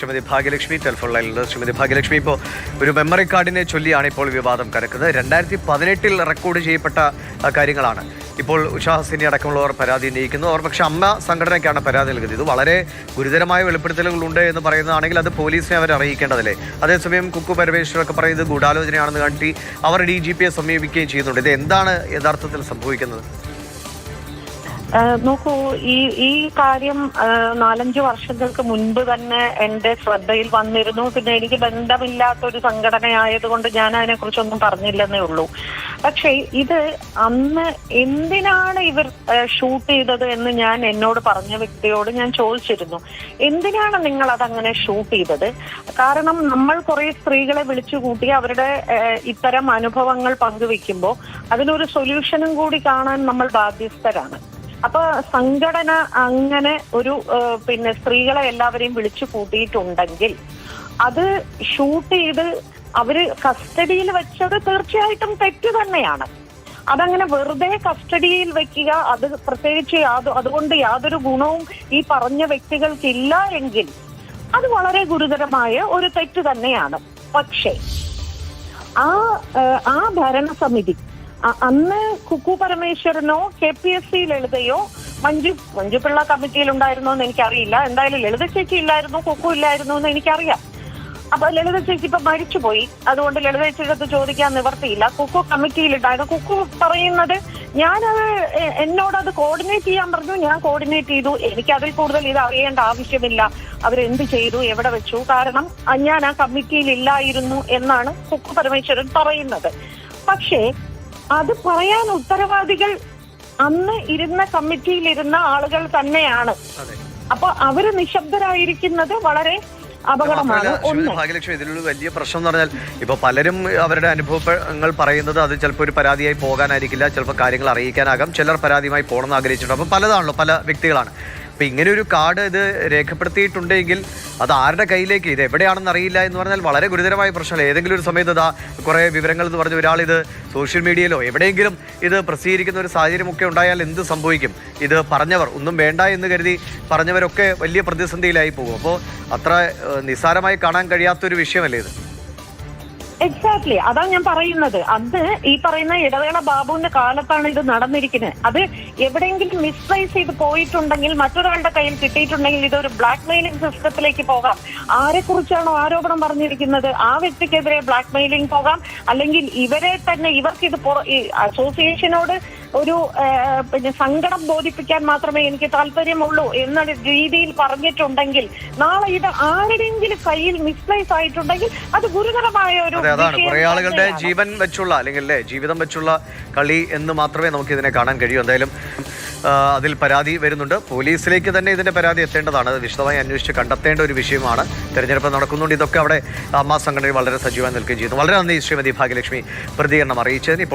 Shrimati Bhagyalakshmi telephone ലൈനിലുണ്ട് ശ്രീമതി ഭാഗ്യലക്ഷ്മി. ഇപ്പോൾ ഒരു മെമ്മറി കാർഡിനെ ചൊല്ലിയാണ് ഇപ്പോൾ വിവാദം കരക്കുന്നത്. രണ്ടായിരത്തി പതിനെട്ടിൽ റെക്കോർഡ് ചെയ്യപ്പെട്ട കാര്യങ്ങളാണ്. ഇപ്പോൾ ഉഷാഹസിനി അടക്കമുള്ളവർ പരാതി ഉന്നയിക്കുന്നു. അവർ പക്ഷേ അമ്മ സംഘടനയ്ക്കാണ് പരാതി നൽകുന്നത് ഇത് വളരെ ഗുരുതരമായ വെളിപ്പെടുത്തലുകളുണ്ട് എന്ന് പറയുന്നതാണെങ്കിൽ അത് പോലീസിനെ അവർ അറിയിക്കേണ്ടതല്ലേ? അതേസമയം കുക്കു പരമേശ്വരൊക്കെ പറയുന്നത് ഗൂഢാലോചനയാണെന്ന് കാട്ടി അവർ ഡി ജി പിയെ സമീപിക്കുകയും ചെയ്യുന്നുണ്ട്. ഇത് എന്താണ് യഥാർത്ഥത്തിൽ സംഭവിക്കുന്നത്? നോക്കൂ ഈ ഈ കാര്യം നാലഞ്ച് വർഷങ്ങൾക്ക് മുൻപ് തന്നെ എന്റെ ശ്രദ്ധയിൽ വന്നിരുന്നു. പിന്നെ എനിക്ക് ബന്ധമില്ലാത്ത ഒരു സംഘടനയായതുകൊണ്ട് ഞാൻ അതിനെക്കുറിച്ചൊന്നും പറഞ്ഞില്ലെന്നേ ഉള്ളൂ. പക്ഷേ ഇത് അന്ന് എന്തിനാണ് ഇവർ ഷൂട്ട് ചെയ്തത് എന്ന് ഞാൻ എന്നോട് പറഞ്ഞ വ്യക്തിയോട് ഞാൻ ചോദിച്ചിരുന്നു. എന്തിനാണ് നിങ്ങൾ അതങ്ങനെ ഷൂട്ട് ചെയ്തത്? കാരണം നമ്മൾ കുറെ സ്ത്രീകളെ വിളിച്ചു കൂട്ടി അവരുടെ ഇത്തരം അനുഭവങ്ങൾ പങ്കുവെക്കുമ്പോൾ അതിനൊരു സൊല്യൂഷനും കൂടി കാണാൻ നമ്മൾ ബാധ്യസ്ഥരാണ്. അപ്പൊ സംഘടന അങ്ങനെ ഒരു പിന്നെ സ്ത്രീകളെ എല്ലാവരെയും വിളിച്ചു കൂട്ടിയിട്ടുണ്ടെങ്കിൽ അത് ഷൂട്ട് ചെയ്ത് അവർ കസ്റ്റഡിയിൽ വെച്ചത് തീർച്ചയായിട്ടും തെറ്റ് തന്നെയാണ്. അതങ്ങനെ വെറുതെ കസ്റ്റഡിയിൽ വെക്കുക അത് പ്രത്യേകിച്ച് അതുകൊണ്ട് യാതൊരു ഗുണവും ഈ പറഞ്ഞ വ്യക്തികൾക്കില്ല എങ്കിൽ അത് വളരെ ഗുരുതരമായ ഒരു തെറ്റ് തന്നെയാണ്. പക്ഷേ ആ ആ ഭരണസമിതി അന്ന് കുക്കു പരമേശ്വരനോ കെ പി എസ് സി ലളിതയോ മഞ്ജു മഞ്ജുപിള്ള കമ്മിറ്റിയിൽ ഉണ്ടായിരുന്നോ എന്ന് എനിക്കറിയില്ല. എന്തായാലും ലളിത ചേച്ചി ഇല്ലായിരുന്നു കുക്കു ഇല്ലായിരുന്നു എന്ന് എനിക്കറിയാം. അപ്പൊ ലളിത ചേച്ചി ഇപ്പൊ മരിച്ചുപോയി. അതുകൊണ്ട് ലളിത ചേച്ചിയുടെ അടുത്ത് ചോദിക്കാൻ നിവർത്തിയില്ല. കുക്കു കമ്മിറ്റിയിലുണ്ടായിരുന്നു. കുക്കു പറയുന്നത് ഞാനത് എന്നോടത് കോർഡിനേറ്റ് ചെയ്യാൻ പറഞ്ഞു. ഞാൻ കോർഡിനേറ്റ് ചെയ്തു. എനിക്ക് അതിൽ കൂടുതൽ ഇത് അറിയേണ്ട ആവശ്യമില്ല. അവരെന്ത് ചെയ്തു? എവിടെ വെച്ചു? കാരണം ഞാൻ ആ കമ്മിറ്റിയിൽ ഇല്ലായിരുന്നു എന്നാണ് കുക്കു പരമേശ്വരൻ പറയുന്നത്. പക്ഷേ അത് പറയാൻ ഉത്തരവാദികൾ അന്ന് ഇരുന്ന കമ്മിറ്റിയിലിരുന്ന ആളുകൾ തന്നെയാണ്. അപ്പൊ അവർ നിശബ്ദരായിരിക്കുന്നത് വളരെ അപകടമാണ്. ഭാഗ്യലക്ഷ്മി ഇതിലൊരു വലിയ പ്രശ്നം എന്ന് പറഞ്ഞാൽ ഇപ്പൊ പലരും അവരുടെ അനുഭവങ്ങൾ പറയുന്നത് അത് ചിലപ്പോൾ ഒരു പരാതിയായി പോകാനായിരിക്കില്ല ചിലപ്പോൾ കാര്യങ്ങൾ അറിയിക്കാനാകാം ചിലർ പരാതിയുമായി പോകണമെന്ന് ആഗ്രഹിച്ചിട്ടുണ്ട്. അപ്പം പലതാണല്ലോ പല വ്യക്തികളാണ്. അപ്പൊ ഇങ്ങനെ ഒരു കാർഡ് ഇത് രേഖപ്പെടുത്തിയിട്ടുണ്ടെങ്കിൽ അത് ആരുടെ കയ്യിലേക്ക്? ഇത് എവിടെയാണെന്ന് അറിയില്ല എന്ന് പറഞ്ഞാൽ വളരെ ഗുരുതരമായ പ്രശ്നമല്ല ഏതെങ്കിലും ഒരു സമയത്ത് ഇതാ കുറെ വിവരങ്ങൾ എന്ന് പറഞ്ഞ ഒരാൾ ഇത് സോഷ്യൽ മീഡിയയിലോ എവിടെയെങ്കിലും ഇത് പ്രസിദ്ധീകരിക്കുന്ന ഒരു സാഹചര്യമൊക്കെ ഉണ്ടായാൽ എന്ത് സംഭവിക്കും? ഇത് പറഞ്ഞവർ ഒന്നും വേണ്ട എന്ന് കരുതി പറഞ്ഞവരൊക്കെ വലിയ പ്രതിസന്ധിയിലായി പോകും. അപ്പോൾ അത്ര നിസ്സാരമായി കാണാൻ കഴിയാത്തൊരു വിഷയമല്ലേ ഇത്? എക്സാക്ട്ലി അതാ ഞാൻ പറയുന്നത്. അത് ഈ പറയുന്ന ഇടവേള ബാബുവിന്റെ കാലത്താണ് ഇത് നടന്നിരിക്കുന്നത്. അത് എവിടെയെങ്കിലും മിസ്പ്ലേസ് ചെയ്ത് പോയിട്ടുണ്ടെങ്കിൽ മറ്റൊരാളുടെ കയ്യിൽ കിട്ടിയിട്ടുണ്ടെങ്കിൽ ഇതൊരു ബ്ലാക്ക് മെയിലിംഗ് സിസ്റ്റത്തിലേക്ക് പോകാം. ആരെക്കുറിച്ചാണോ ആരോപണം പറഞ്ഞിരിക്കുന്നത്? ആ വ്യക്തിക്കെതിരെ ബ്ലാക്ക് മെയിലിംഗ് പോകാം. അല്ലെങ്കിൽ ഇവരെ തന്നെ ഇവർക്ക് ഇത് അസോസിയേഷനോട് ഒരു പിന്നെ സങ്കടം ബോധിപ്പിക്കാൻ മാത്രമേ എനിക്ക് താല്പര്യമുള്ളൂ എന്ന രീതിയിൽ പറഞ്ഞിട്ടുണ്ടെങ്കിൽ നാളെ ഇത് ആരുടെയെങ്കിലും കയ്യിൽ മിസ്പ്ലേസ് ആയിട്ടുണ്ടെങ്കിൽ അത് ഗുരുതരമായ ഒരു അതാണ്. കുറെ ആളുകളുടെ ജീവൻ വെച്ചുള്ള അല്ലെങ്കിൽ അല്ലേ ജീവിതം വെച്ചുള്ള കളി എന്ന് മാത്രമേ നമുക്ക് ഇതിനെ കാണാൻ കഴിയൂ. എന്തായാലും അതിൽ പരാതി വരുന്നുണ്ട്. പോലീസിലേക്ക് തന്നെ ഇതിന്റെ പരാതി എത്തേണ്ടതാണ്. അത് വിശദമായി അന്വേഷിച്ച് കണ്ടെത്തേണ്ട ഒരു വിഷയമാണ്. തെരഞ്ഞെടുപ്പ് നടക്കുന്നുണ്ട്. ഇതൊക്കെ അവിടെ അമ്മ സംഘടനയിൽ വളരെ സജീവമായി നിൽക്കുകയും ചെയ്യുന്നു. വളരെ നന്ദി ശ്രീമതി ഭാഗ്യലക്ഷ്മി പ്രതികരണം അറിയിച്ചതിന്.